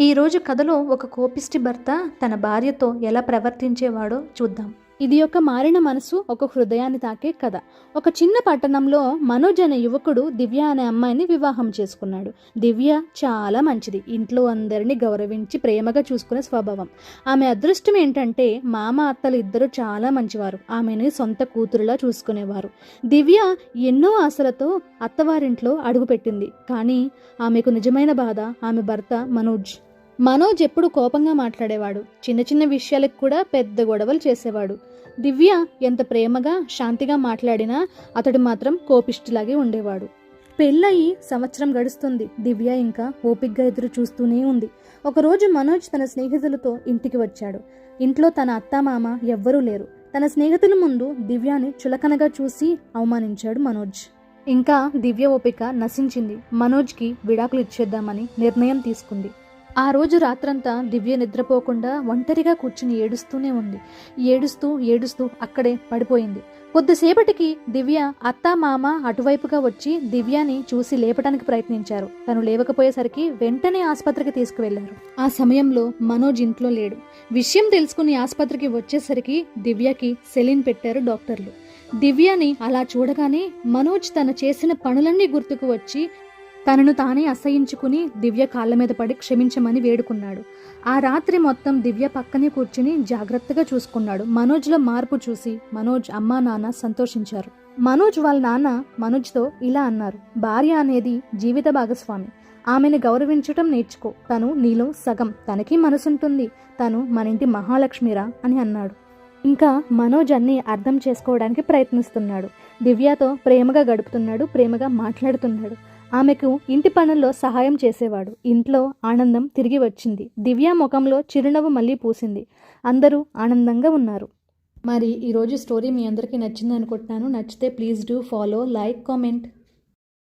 ఈరోజు కథలో ఒక కోపిష్టి భర్త తన భార్యతో ఎలా ప్రవర్తించేవాడో చూద్దాం. ఇది ఒక మారిన మనసు ఒక హృదయాన్ని తాకే కథ. ఒక చిన్న పట్టణంలో మనోజ్ అనే యువకుడు దివ్య అనే అమ్మాయిని వివాహం చేసుకున్నాడు. దివ్య చాలా మంచిది. ఇంట్లో అందరినీ గౌరవించి ప్రేమగా చూసుకునే స్వభావం. ఆమె అదృష్టం ఏంటంటే మామ అత్తలు ఇద్దరు చాలా మంచివారు. ఆమెని సొంత కూతురులా చూసుకునేవారు. దివ్య ఎన్నో ఆశలతో అత్తవారింట్లో అడుగుపెట్టింది. కానీ ఆమెకు నిజమైన బాధ ఆమె భర్త మనోజ్. మనోజ్ ఎప్పుడు కోపంగా మాట్లాడేవాడు. చిన్న చిన్న విషయాలకు కూడా పెద్ద గొడవలు చేసేవాడు. దివ్య ఎంత ప్రేమగా శాంతిగా మాట్లాడినా అతడు మాత్రం కోపిష్టిలాగే ఉండేవాడు. పెళ్ళయి సంవత్సరం గడుస్తుంది. దివ్య ఇంకా ఓపిగ్గా ఎదురు చూస్తూనే ఉంది. ఒకరోజు మనోజ్ తన స్నేహితులతో ఇంటికి వచ్చాడు. ఇంట్లో తన అత్తమామ ఎవ్వరూ లేరు. తన స్నేహితుల ముందు దివ్యాని చులకనగా చూసి అవమానించాడు మనోజ్. ఇంకా దివ్య ఓపిక నశించింది. మనోజ్కి విడాకులు ఇచ్చేద్దామని నిర్ణయం తీసుకుంది. ఆ రోజు రాత్రంతా దివ్య నిద్రపోకుండా ఒంటరిగా కూర్చుని ఏడుస్తూనే ఉంది. ఏడుస్తూ ఏడుస్తూ అక్కడే పడిపోయింది. కొద్దిసేపటికి దివ్య అత్త మామ అటువైపుగా వచ్చి దివ్యాని చూసి లేపడానికి ప్రయత్నించారు. తను లేవకపోయేసరికి వెంటనే ఆసుపత్రికి తీసుకువెళ్ళారు. ఆ సమయంలో మనోజ్ ఇంట్లో లేడు. విషయం తెలుసుకుని ఆసుపత్రికి వచ్చేసరికి దివ్యకి సెలిన్ పెట్టారు డాక్టర్లు. దివ్యని అలా చూడగానే మనోజ్ తన చేసిన పనులన్నీ గుర్తుకు వచ్చి తనను తానే అసహించుకుని దివ్య కాళ్ళ మీద పడి క్షమించమని వేడుకున్నాడు. ఆ రాత్రి మొత్తం దివ్య పక్కనే కూర్చుని జాగ్రత్తగా చూసుకున్నాడు. మనోజ్లో మార్పు చూసి మనోజ్ అమ్మా నాన్న సంతోషించారు. మనోజ్ వాళ్ళ నాన్న మనోజ్తో ఇలా అన్నారు. భార్య అనేది జీవిత భాగస్వామి. ఆమెను గౌరవించటం నేర్చుకో. తను నీలో సగం. తనకి మనసుంటుంది. తను మన ఇంటి మహాలక్ష్మిరా అని అన్నాడు. ఇంకా మనోజ్ అన్ని అర్థం చేసుకోవడానికి ప్రయత్నిస్తున్నాడు. దివ్యతో ప్రేమగా గడుపుతున్నాడు ప్రేమగా మాట్లాడుతున్నాడు. ఆమెకు ఇంటి పనుల్లో సహాయం చేసేవాడు. ఇంట్లో ఆనందం తిరిగి వచ్చింది. దివ్య ముఖంలో చిరునవ్వు మళ్ళీ పూసింది. అందరూ ఆనందంగా ఉన్నారు. మరి ఈరోజు స్టోరీ మీ అందరికీ నచ్చింది అనుకుంటున్నాను నచ్చితే please do follow like comment.